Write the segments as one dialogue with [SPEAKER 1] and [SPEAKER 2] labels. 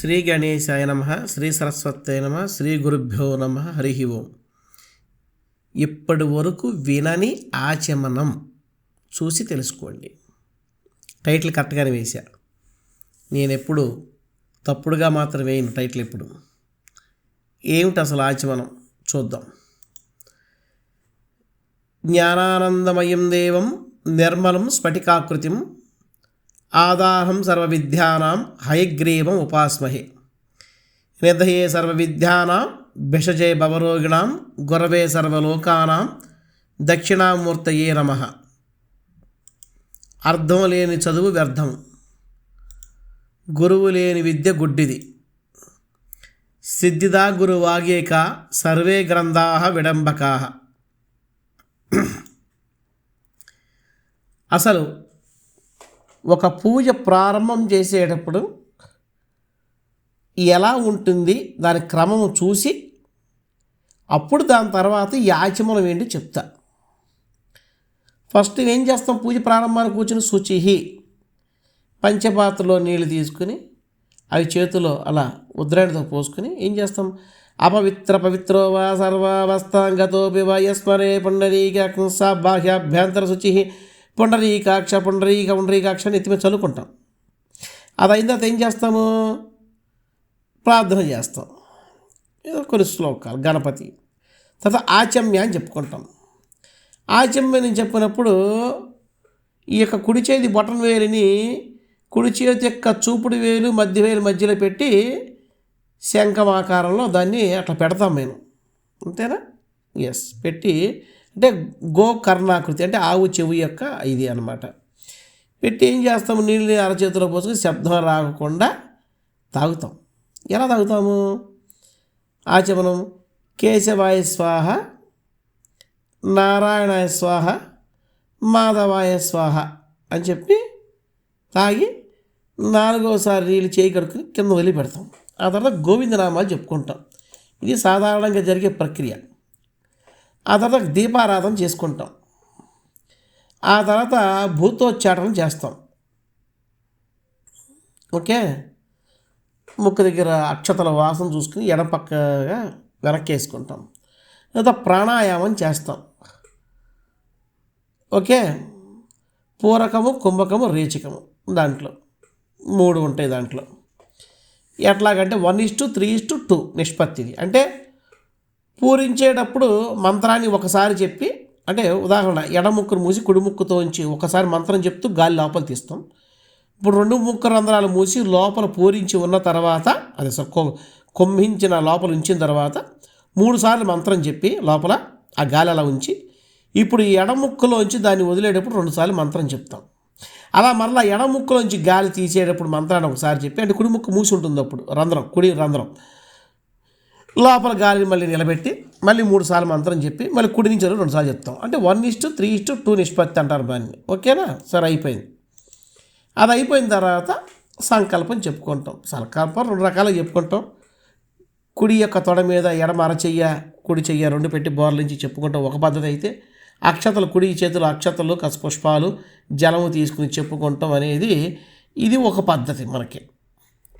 [SPEAKER 1] శ్రీ గణేశాయ నమ శ్రీ సరస్వతి నమ శ్రీ గురుభ్యో నమ హరి ఓం. ఇప్పటి వరకు వినని ఆచమనం చూసి తెలుసుకోండి. టైటిల్ కరెక్ట్గానే వేశా. నేను ఎప్పుడు తప్పుడుగా మాత్రం వేయను టైటిల్ ఎప్పుడు. ఏమిటి అసలు ఆచమనం? చూద్దాం. జ్ఞానానందమయం దేవం నిర్మలం స్ఫటికాకృతిం ఆదాహం సర్వవిద్యానాం హయగ్రీవం ఉపాస్మహే. నిధయే సర్వవిద్యానాం భిషజే భవరోగిణాం గురవే సర్వలోకానాం దక్షిణామూర్తయే నమ. అర్థం లేని చదువు వ్యర్థం. గురువు లేని విద్య గుడ్డిది. సిద్ధిదా గురువాగేక సర్వే గ్రంథా విడంబకా. అసలు ఒక పూజ ప్రారంభం చేసేటప్పుడు ఎలా ఉంటుంది దాని క్రమం చూసి అప్పుడు దాని తర్వాత యాచమనం ఏంటి చెప్తా. ఫస్ట్ ఏం చేస్తాం పూజ ప్రారంభానికి కూర్చుని శుచిహి పంచపాత్రలో నీళ్ళు తీసుకుని అవి చేతిలో అలా ఉద్రాణితో పోసుకుని ఏం చేస్తాం? అపవిత్ర పవిత్రో వా సర్వావస్థాంగతో వివయస్మరే పుండరీకాక్ష బాహ్యాభ్యంతర శుచి పుండరీకాక్ష పుండరీక పుండరీకాక్ష అని ఎత్తిమే చదువుకుంటాం అది అయిన తర్వాత ఏం చేస్తాము? ప్రార్థన చేస్తాం. ఏదో కొన్ని శ్లోకాలు గణపతి. తర్వాత ఆచమ్య అని చెప్పుకుంటాం. ఆచమ్య అని చెప్పినప్పుడు ఈ యొక్క కుడి చేతి బొటన్ వేలిని కుడి చేతి యొక్క చూపుడు వేలు మధ్య వేలు మధ్యలో పెట్టి శంఖం ఆకారంలో దాన్ని అట్లా పెడతాం మేము. అంతేనా? ఎస్ పెట్టి అంటే గో కర్ణాకృతి అంటే ఆవు చెవి యొక్క ఇది అనమాట పెట్టి ఏం చేస్తాము నీళ్ళని అరచేతిలో పోసుకొని శబ్దం రాకుండా తాగుతాం. ఎలా తాగుతాము? ఆచమనం కేశవాయ స్వాహ నారాయణాయ స్వాహ మాధవాయ స్వాహ అని చెప్పి తాగి నాలుగోసారి నీళ్ళు చేయి కడుక్కుని కింద వదిలి పెడతాం ఆ తర్వాత గోవిందనామాలు చెప్పుకుంటాం. ఇది సాధారణంగా జరిగే ప్రక్రియ. ఆ తర్వాత దీపారాధన చేసుకుంటాం. ఆ తర్వాత భూతోచ్చాటనం చేస్తాం. ఓకే? ముక్కు దగ్గర అక్షతల వాసన చూసుకుని ఎడపక్కగా వెనక్కేసుకుంటాం. లేదా ప్రాణాయామం చేస్తాం. ఓకే? పూరకము కుంభకము రేచికము దాంట్లో. మూడు ఉంటాయి దాంట్లో. ఎట్లాగంటే one is to three is to two నిష్పత్తిది. అంటే పూరించేటప్పుడు మంత్రాన్ని ఒకసారి చెప్పి అంటే ఉదాహరణ ఎడముక్కును మూసి కుడి ముక్కుతోంచి ఒకసారి మంత్రం చెప్తూ గాలి లోపల తీస్తాం. ఇప్పుడు రెండు ముక్క రంధ్రాలు మూసి లోపల పూరించి ఉన్న తర్వాత అది కుంభించిన కొమ్మించిన లోపల ఉంచిన తర్వాత మూడుసార్లు మంత్రం చెప్పి లోపల ఆ గాలి అలా ఉంచి ఇప్పుడు ఈ ఎడముక్కలోంచి దాన్ని వదిలేటప్పుడు రెండుసార్లు మంత్రం చెప్తాం. అలా మరలా ఎడముక్కలోంచి గాలి తీసేటప్పుడు మంత్రాన్ని ఒకసారి చెప్పి అంటే కుడి ముక్కు మూసి ఉంటుంది అప్పుడు రంధ్రం కుడి రంధ్రం. లోపల గాలిని మళ్ళీ నిలబెట్టి మళ్ళీ మూడు సార్లు మంత్రం చెప్పి మళ్ళీ కుడి నుంచి రెండు సార్లు చెప్తాం. అంటే one is to three is to two నిష్పత్తి అంటారు దాన్ని. ఓకేనా? సరే అయిపోయింది. అది అయిపోయిన తర్వాత సంకల్పం చెప్పుకుంటాం. సంకల్పం రెండు రకాలుగా చెప్పుకుంటాం. కుడి యొక్క తొడ మీద ఎడమ అరచెయ్య కుడి చెయ్య రెండు పెట్టి బోర్ల నుంచి చెప్పుకుంటాం. ఒక పద్ధతి అయితే అక్షతలు కుడి చేతులు అక్షతలు కస పుష్పాలు జలము తీసుకుని చెప్పుకుంటాం అనేది ఇది ఒక పద్ధతి మనకి.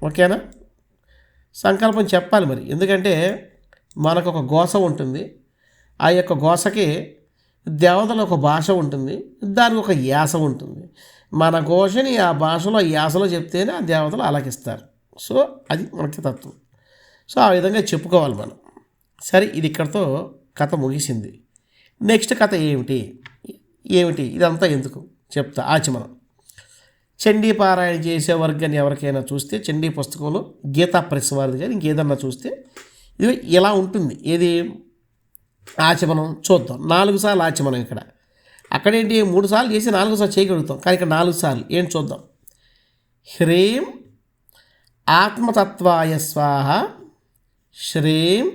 [SPEAKER 1] ఓకేనా? సంకల్పం చెప్పాలి మరి. ఎందుకంటే మనకు ఒక గోస ఉంటుంది. ఆ యొక్క గోసకి దేవతల ఒక భాష ఉంటుంది. దానికి ఒక యాస ఉంటుంది. మన ఘోషని ఆ భాషలో ఆ యాసలో చెప్తేనే ఆ దేవతలు ఆలకిస్తారు. సో అది మనకి తత్వం. సో ఆ విధంగా చెప్పుకోవాలి మనం. సరే ఇది ఇక్కడతో కథ ముగిసింది. నెక్స్ట్ కథ ఏమిటి? ఏమిటి? ఇదంతా ఎందుకు? చెప్తా. ఆచమనం. చండీ పారాయణ చేసే వర్గాన్ని ఎవరికైనా చూస్తే చండీ పుస్తకంలో గీతా ప్రెస్ వారిది కానీ ఇంకేదన్నా చూస్తే ఇది ఇలా ఉంటుంది. ఏది? ఆచమనం చూద్దాం. నాలుగు సార్లు ఆచమనం ఇక్కడ. అక్కడేంటి? మూడు సార్లు చేసి నాలుగు సార్లు చేయగలుగుతాం. కానీ ఇక్కడ నాలుగు సార్లు. ఏం చూద్దాం? హ్రీం ఆత్మతత్వాయ స్వాహ శ్రీం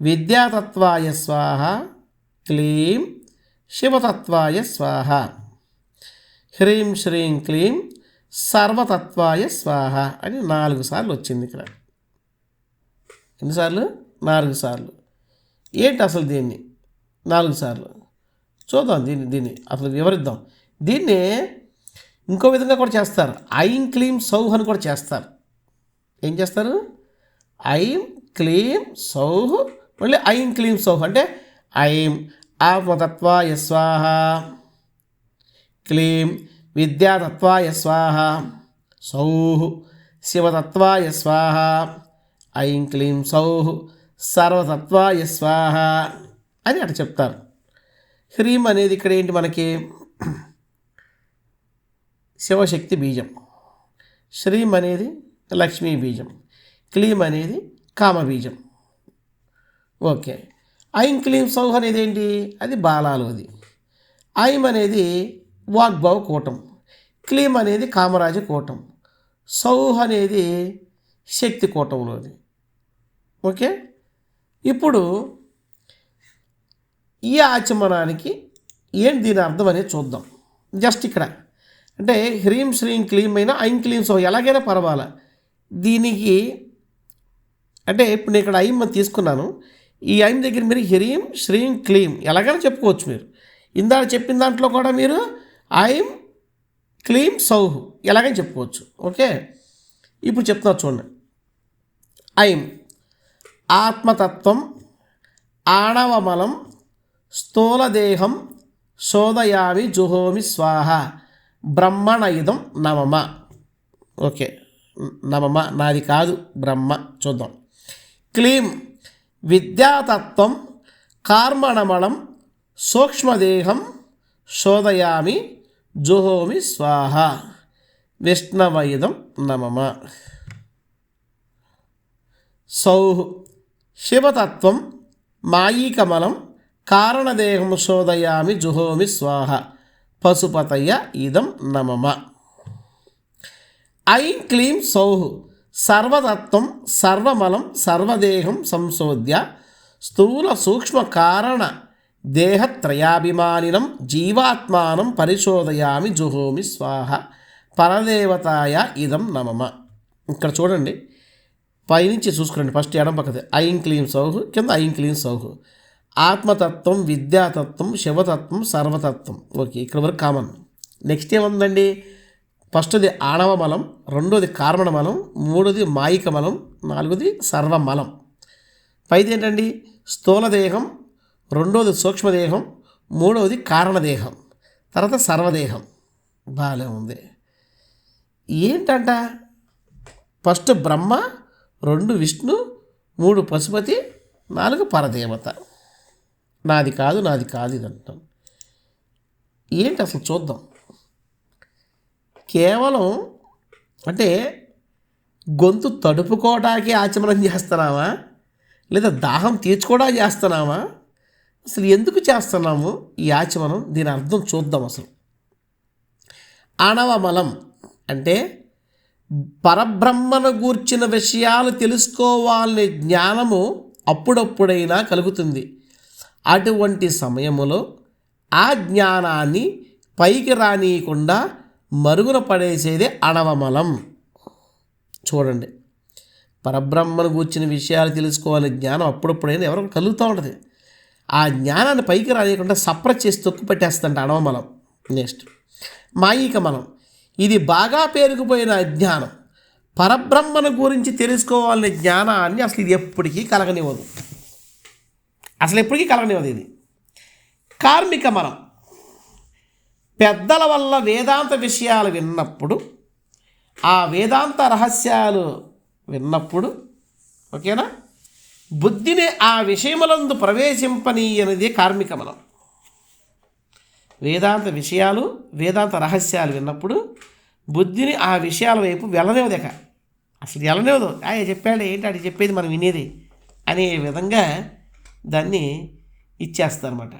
[SPEAKER 1] విద్యాతత్వాయ స్వాహ క్లీం శివతత్వాయ స్వాహ. హ్రీం శ్రీం క్లీం సర్వతత్వాయ స్వాహ అని నాలుగు సార్లు వచ్చింది ఇక్కడ. ఎన్నిసార్లు నాలుగు సార్లు. ఏంటి అసలు దీన్ని? నాలుగు సార్లు. చూద్దాం దీన్ని దీన్ని అసలు వివరిద్దాం. దీన్ని ఇంకో విధంగా కూడా చేస్తారు. ఐం క్లీం సౌహ్ అని కూడా చేస్తారు. ఏం చేస్తారు? ఐం క్లీం సౌహ్ మళ్ళీ ఐం క్లీం సౌహ్ అంటే ఐం ఆత్మతత్వ స్వాహ. క్లీం విద్యాతత్వాయ స్వాహ. సౌః శివతత్వాయ స్వాహ. ఐం క్లీం సౌః సర్వతత్వాయ స్వాహ అని అటు చెప్తారు. హ్రీం అనేది ఇక్కడ ఏంటి మనకి? శివశక్తి బీజం. శ్రీం అనేది లక్ష్మీ బీజం. క్లీం అనేది కామబీజం ఓకే. ఐం క్లీం సౌహ్ అనేది ఏంటి? అది బాలాలోది. ఐం అనేది వాగ్భవ కూటం. క్లీం అనేది కామరాజ కూటం. సౌహ్ అనేది శక్తి కూటంలోది. ఓకే? ఇప్పుడు ఈ ఆచమనానికి ఏంటి దీని అర్థం అనేది చూద్దాం. జస్ట్ ఇక్కడ. అంటే హ్రీం శ్రీం క్లీం అయినా ఐం క్లీం సో ఎలాగైనా పర్వాలా. దీనికి అంటే ఇప్పుడు నేను ఇక్కడ ఐమ్ తీసుకున్నాను. ఈ ఐమ్ దగ్గర మీరు హ్రీం శ్రీం క్లీం ఎలాగైనా చెప్పుకోవచ్చు మీరు. ఇందాక చెప్పిన దాంట్లో కూడా మీరు ఐం క్లీం సౌహ్. ఎలాగని చెప్పుకోవచ్చు. ఓకే? ఇప్పుడు చెప్తున్నా చూడండి. ఐం ఆత్మతత్వం ఆణవమలం స్థూలదేహం శోధయామి జుహోమి స్వాహ బ్రహ్మణ ఇదం నమమ. ఓకే? నమమ నాది కాదు బ్రహ్మ చూద్దాం. క్లీం విద్యాతత్వం కార్మణమణం సూక్ష్మదేహం శోధయామి జుహోమి స్వాహ. విష్ణవయుధం నమమ. సౌః శివతత్వం మాయీకమలం కారణదేహం శోధయామి జుహోమి స్వాహ. పశుపతయ ఇదం నమమ. ఐం క్లీం సౌః సర్వతత్వం సర్వమలం సర్వదేహం సంశోధ్య. స్థూల సూక్ష్మ కారణ దేహత్రయాభిమానినం జీవాత్మానం పరిశోధయామి జుహోమి స్వాహ. పరదేవతాయ ఇదం నమమ. ఇక్కడ చూడండి. పైనుంచి చూసుకోండి ఫస్ట్ ఎడం పక్కది. ఐం క్లీం సౌహు కింద ఐం క్లీం సౌహు. ఆత్మతత్వం విద్యాతత్వం శివతత్వం సర్వతత్వం. ఓకే ఇక్కడ వరకు కామన్. నెక్స్ట్ ఏముందండి? ఫస్ట్ది ఆణవ మలం రెండోది కార్మణ మలం మూడోది మాయిక మలం నాలుగోది సర్వమలం. పైది ఏంటండి? స్థూలదేహం రెండోది సూక్ష్మదేహం మూడవది కారణదేహం తర్వాత సర్వదేహం. బాగానే ఉంది. ఏంటంట? ఫస్ట్ బ్రహ్మ రెండు విష్ణు మూడు పశుపతి నాలుగు పరదేవత. నాది కాదు నాది కాదు ఇది అంటాం. ఏంటి అసలు చూద్దాం. కేవలం అంటే గొంతు తడుపుకోవడానికి ఆచమనం చేస్తున్నావా? లేదా దాహం తీర్చుకోవడానికి చేస్తున్నావా? అసలు ఎందుకు చేస్తున్నాము ఈ ఆచమనం దీని అర్థం చూద్దాం అసలు. ఆణవమలం అంటే పరబ్రహ్మను గూర్చిన విషయాలు తెలుసుకోవాలనే జ్ఞానము అప్పుడప్పుడైనా కలుగుతుంది. అటువంటి సమయములో ఆ జ్ఞానాన్ని పైకి రానియకుండా మరుగున పడేసేదే అణవమలం చూడండి. పరబ్రహ్మను గూర్చిన విషయాలు తెలుసుకోవాలనే జ్ఞానం అప్పుడప్పుడైనా ఎవరో కలుగుతూ ఉంటుంది. ఆ జ్ఞానాన్ని పైకి రానియకుండా సప్రెస్ చేసి తొక్కు పెట్టేస్తుంట అణవమలం నెక్స్ట్ మాయిక మనం ఇది బాగా పేరుకుపోయిన అజ్ఞానం పరబ్రహ్మను గురించి తెలుసుకోవాలనే జ్ఞానాన్ని అసలు ఇది ఎప్పటికీ కలగనివ్వదు. అసలు ఎప్పటికీ కలగనివ్వదు ఇది. కార్మిక మనం పెద్దల వల్ల వేదాంత విషయాలు విన్నప్పుడు ఆ వేదాంత రహస్యాలు విన్నప్పుడు ఓకేనా? బుద్ధిని ఆ విషయములందు ప్రవేశింపనీయనిది కార్మిక మనం వేదాంత విషయాలు వేదాంత రహస్యాలు విన్నప్పుడు బుద్ధిని ఆ విషయాల వైపు వెళ్ళనివ్వదక అసలు వెళ్ళనివ్వదు ఆయన చెప్పాడు ఏంటి అది చెప్పేది మనం వినేది? అనే విధంగా దాన్ని ఇచ్చేస్తారన్నమాట.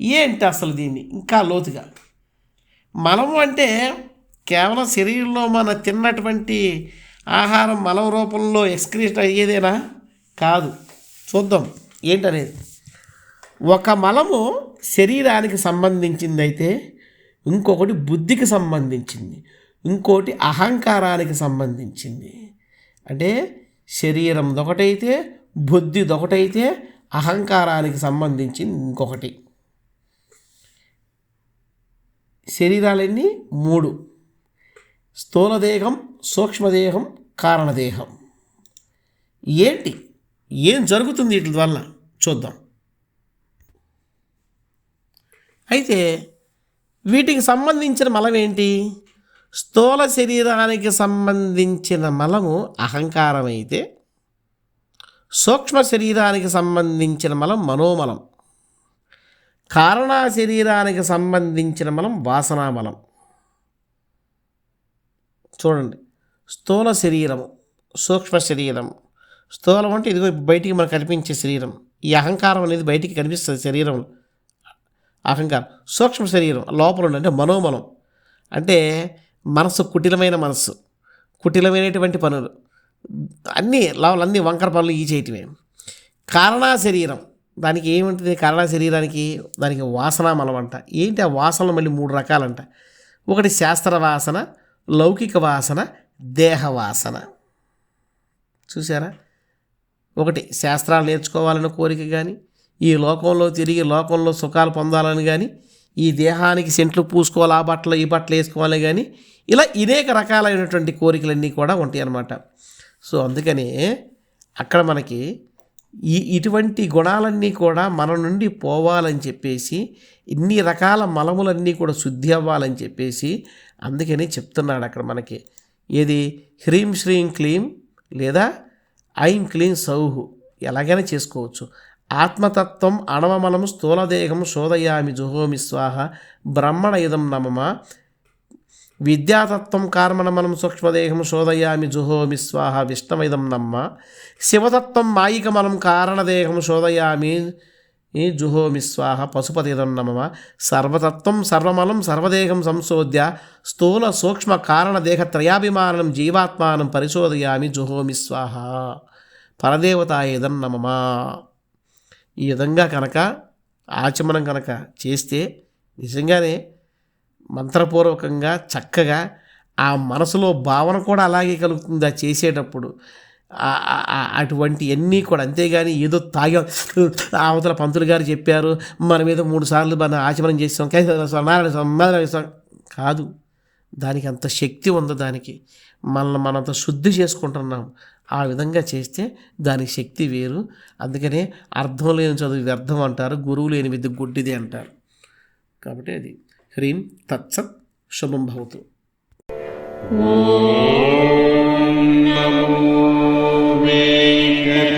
[SPEAKER 1] ఏంటి అసలు దీన్ని? ఇంకా లోతుగా. మనము అంటే కేవలం శరీరంలో మన తిన్నటువంటి ఆహారం మలం రూపంలో ఎక్స్క్రీట్ అయ్యేదేనా? కాదు. చూద్దాం. ఏంటనేది? ఒక మలము శరీరానికి సంబంధించింది అయితే ఇంకొకటి బుద్ధికి సంబంధించింది. ఇంకోటి అహంకారానికి సంబంధించింది. అంటే శరీరం ఒకటైతే బుద్ధి ఒకటైతే అహంకారానికి సంబంధించింది ఇంకొకటి. శరీరాలన్నీ మూడు. స్థూలదేహం సూక్ష్మదేహం కారణదేహం. ఏంటి? ఏం జరుగుతుంది వీటి వల్ల? చూద్దాం. అయితే వీటికి సంబంధించిన మలం ఏంటి? స్థూల శరీరానికి సంబంధించిన మలము అహంకారం అయితే సూక్ష్మ శరీరానికి సంబంధించిన మలం మనోమలం. కారణ శరీరానికి సంబంధించిన మలం వాసనామలం. చూడండి. స్థూల శరీరము సూక్ష్మ శరీరం స్థూలం అంటే ఇదిగో బయటికి మనకు కనిపించే శరీరం. ఈ అహంకారం అనేది బయటికి కనిపిస్తుంది శరీరం. అహంకారం. సూక్ష్మ శరీరం. లోపల ఉండే అంటే మనోమనం. అంటే మనసు కుటిలమైన మనస్సు కుటిలమైనటువంటి పనులు. అన్నీ లోపల అన్ని వంకర పనులు ఈ చేయటమే కారణా శరీరం. దానికి ఏముంటుంది? కారణ శరీరానికి దానికి వాసన మలం అంట ఏంటి ఆ వాసనలు మళ్ళీ మూడు రకాలంట. ఒకటి శాస్త్ర వాసన లౌకిక వాసన దేహ వాసన. చూసారా ఒకటి శాస్త్రాలు నేర్చుకోవాలని కోరిక కానీ ఈ లోకంలో తిరిగి లోకంలో సుఖాలు పొందాలని కానీ ఈ దేహానికి సెంట్లు పూసుకోవాలి ఆ బట్టలు ఈ బట్టలు వేసుకోవాలి కానీ ఇలా అనేక రకాలైనటువంటి కోరికలన్నీ కూడా ఉంటాయి అన్నమాట సో అందుకనే అక్కడ మనకి ఈ ఇటువంటి గుణాలన్నీ కూడా మన నుండి పోవాలని చెప్పేసి ఇన్ని రకాల మలములన్నీ కూడా శుద్ధి అవ్వాలని చెప్పేసి అందుకని చెప్తున్నాడు అక్కడ మనకి. ఏది? హ్రీం శ్రీం క్లీం లేదా ఐం క్లీన్ సౌహు. ఎలాగైనా చేసుకోవచ్చు. ఆత్మతత్వం అణవమలం స్థూలదేహం శోధయామి జుహోమి స్వాహ. బ్రహ్మణ ఇదం నమమ. విద్యాతత్వం కార్మణమలం సూక్ష్మదేహం శోధయామి జుహోమి స్వాహ. విష్ణమిదం నమ్మ. శివతత్వం మాయికమలం కారణదేహం శోధయామి ఈ జుహోమి స్వాహ పశుపతిదం నమమ సర్వతత్వం సర్వమలం సర్వదేహం సంశోధ్య. స్థూల సూక్ష్మ కారణదేహ త్రయాభిమానం జీవాత్మానం పరిశోధయామి జుహోమి స్వాహ పరదేవతాయేదం నమమా ఈ విధంగా కనుక ఆచమనం కనుక చేస్తే నిజంగానే మంత్రపూర్వకంగా చక్కగా ఆ మనసులో భావన కూడా అలాగే కలుగుతుంది ఆ చేసేటప్పుడు. అటువంటి అన్నీ కూడా అంతేగాని ఏదో తాగా అవతల పంతులు గారు చెప్పారు మన మీద మూడు సార్లు మన ఆచమనం చేస్తాం కేశవ నారాయణ స్వామి, స్వామి. కాదు దానికి అంత శక్తి ఉంది దానికి. మనల్ని మనంత శుద్ధి చేసుకుంటున్నాం. ఆ విధంగా చేస్తే దానికి శక్తి వేరు. అందుకనే అర్థం లేని చదువు వ్యర్థం అంటారు గురువు లేని విద్య గుడ్డిది అంటారు. కాబట్టి అది హ్రీం తత్సత్ శుభం భవతు.
[SPEAKER 2] Amen.